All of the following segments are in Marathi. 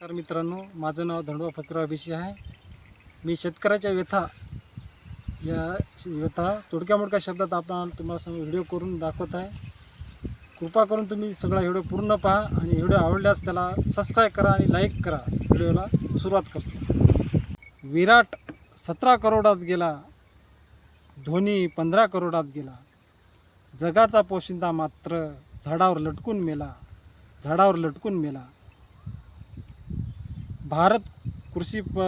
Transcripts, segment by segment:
तर मित्रांनो माझं नाव धंडवा फकीराव अभिषेक आहे. मी शेतकऱ्याच्या व्यथा या व्यथा तोडक्या मोडक्या शब्दात आपण तुम्हाला समोर व्हिडिओ करून दाखवत आहे. कृपा करून तुम्ही सगळा व्हिडिओ पूर्ण पहा आणि व्हिडिओ आवडल्यास त्याला सबस्क्राईब करा आणि लाईक करा. व्हिडिओला सुरुवात करतो. विराट सतरा करोडात गेला धोनी पंधरा करोडात गेला. जगाचा पोशिंदा मात्र झाडावर लटकून मेला झाडावर लटकून मेला. भारत कृषी प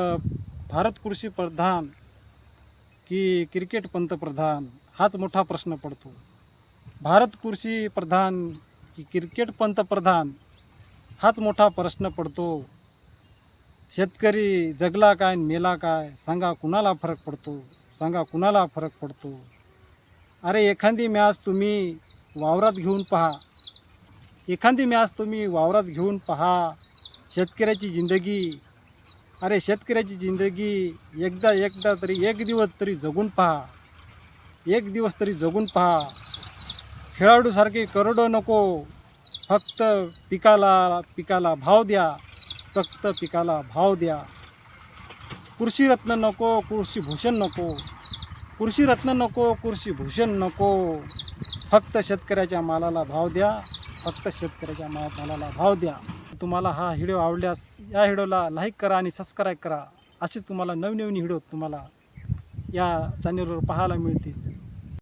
भारत कृषी प्रधान की क्रिकेट पंतप्रधान हाच मोठा प्रश्न पडतो. भारत कृषी प्रधान की क्रिकेट पंतप्रधान हाच मोठा प्रश्न पडतो. शेतकरी जगला काय मेला काय सांगा कुणाला फरक पडतो? सांगा कुणाला फरक पडतो? अरे एखादी मॅच तुम्ही वावरात घेऊन पहा. एखादी मॅच तुम्ही वावरात घेऊन पहा. शेतकऱ्याची जिंदगी अरे शेतकऱ्याची जिंदगी एकदा एकदा तरी एक दिवस तरी जगून पहा. एक दिवस तरी जगून पहा. खेळाडूसारखे करोडो नको. फक्त पिकाला पिकाला भाव द्या. फक्त पिकाला भाव द्या. कृषीरत्न नको कृषीभूषण नको. कृषीरत्न नको कृषीभूषण नको. फक्त शेतकऱ्याच्या मालाला भाव द्या. फक्त शेतकऱ्याच्या मालाला भाव द्या. तुम्हाला हा व्हिडिओ आवडल्यास या व्हिडिओला लाईक करा आणि सबस्क्राईब करा. असेच तुम्हाला नवनवीन व्हिडिओ तुम्हाला या चॅनलवर पाहायला मिळतील.